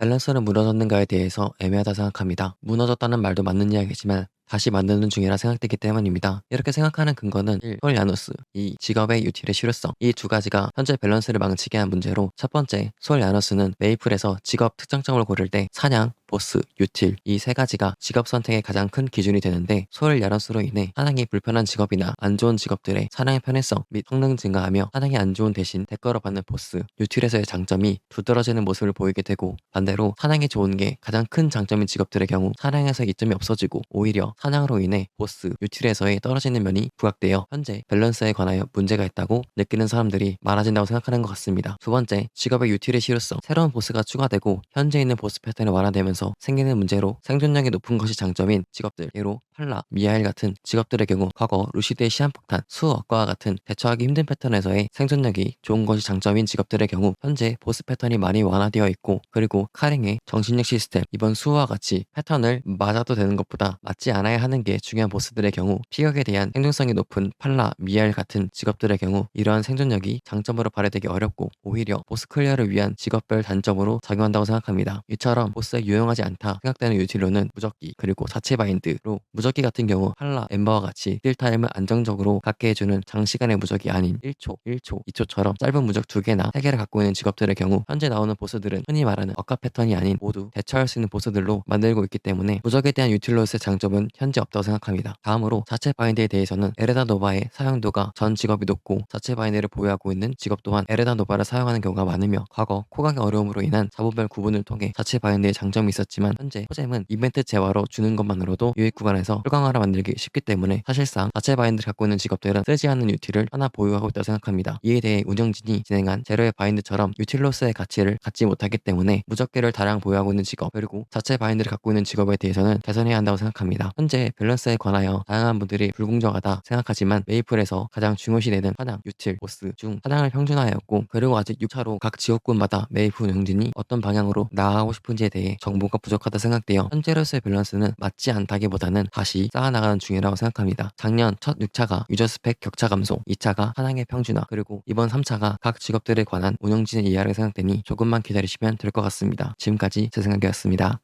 밸런스는 무너졌는가에 대해서 애매하다 생각합니다. 무너졌다는 말도 맞는 이야기지만 다시 만드는 중이라 생각되기 때문입니다. 이렇게 생각하는 근거는 1. 홀 야누스 2. 직업의 유틸의 실효성 이 두 가지가 현재 밸런스를 망치게 한 문제로 첫 번째, 소울 야누스는 메이플에서 직업 특장점을 고를 때 사냥, 보스, 유틸 이 세 가지가 직업 선택의 가장 큰 기준이 되는데 소울 야누스로 인해 사냥이 불편한 직업이나 안 좋은 직업들의 사냥의 편의성 및 성능 증가하며 사냥이 안 좋은 대신 대가로 받는 보스, 유틸에서의 장점이 두드러지는 모습을 보이게 되고 반대로 사냥이 좋은 게 가장 큰 장점인 직업들의 경우 사냥에서 이점이 없어지고 오히려 사냥으로 인해 보스, 유틸에서의 떨어지는 면이 부각되어 현재 밸런스에 관하여 문제가 있다고 느끼는 사람들이 많아진다고 생각하는 것 같습니다. 두 번째, 직업의 유틸의 실효성. 새로운 보스가 추가되고 현재 있는 보스 패턴이 완화되면서 생기는 문제로 생존력이 높은 것이 장점인 직업들, 예로 팔라, 미하일 같은 직업들의 경우 과거 루시드의 시한폭탄, 수억과와 같은 대처하기 힘든 패턴에서의 생존력이 좋은 것이 장점인 직업들의 경우 현재 보스 패턴이 많이 완화되어 있고 그리고 카링의 정신력 시스템, 이번 수호와 같이 패턴을 맞아도 되는 것보다 맞지 않아야 하는 게 중요한 보스들의 경우 피격에 대한 생존성이 높은 팔라, 미하일 같은 직업들의 경우 이러한 생존력이 장점으로 발휘되기 어렵고 오히려 보스 클리어를 위한 직업별 단점으로 작용한다고 생각합니다. 이처럼 보스에 유용 하지 않다 생각되는 유틸로는 무적기 그리고 자체 바인드로 무적기 같은 경우 팔라, 엠버와 같이 딜타임을 안정적으로 갖게 해주는 장시간의 무적이 아닌 1초, 1초, 2초처럼 짧은 무적 2개나 3개를 갖고 있는 직업들의 경우 현재 나오는 보스들은 흔히 말하는 억가 패턴이 아닌 모두 대처할 수 있는 보스들로 만들고 있기 때문에 무적에 대한 유틸로스의 장점은 현재 없다고 생각합니다. 다음으로 자체 바인드에 대해서는 에레다 노바의 사용도가 전 직업이 높고 자체 바인드를 보유하고 있는 직업 또한 에레다 노바를 사용하는 경우가 많으며 과거 코강의 어려움으로 인한 자본별 구분을 통해 자체 바인드의 장점이 있었지만 현재 포잼은 이벤트 재화로 주는 것만으로도 유익 구간에서 훌강화를 만들기 쉽기 때문에 사실상 자체 바인드를 갖고 있는 직업들은 쓰지 않는 유틸을 하나 보유하고 있다고 생각합니다. 이에 대해 운영진이 진행한 제로의 바인드처럼 유틸로스의 가치를 갖지 못하기 때문에 무적기를 다량 보유하고 있는 직업 그리고 자체 바인드를 갖고 있는 직업에 대해서는 개선해야 한다고 생각합니다. 현재 밸런스에 관하여 다양한 분들이 불공정하다 생각하지만 메이플에서 가장 중요시되는 사냥, 유틸, 보스 중 사냥을 평준화하였고 그리고 아직 6차로 각 지역군마다 메이플 운영진이 어떤 방향으로 나아가고 싶은지에 대해 정보 가 부족하다 생각되어 현재로서의 밸런스는 맞지 않다기보다는 다시 쌓아나가는 중이라고 생각합니다. 작년 첫 6차가 유저 스펙 격차 감소, 2차가 사냥의 평준화, 그리고 이번 3차가 각 직업들에 관한 운영진의 이해를 생각되니 조금만 기다리시면 될 것 같습니다. 지금까지 제 생각이었습니다.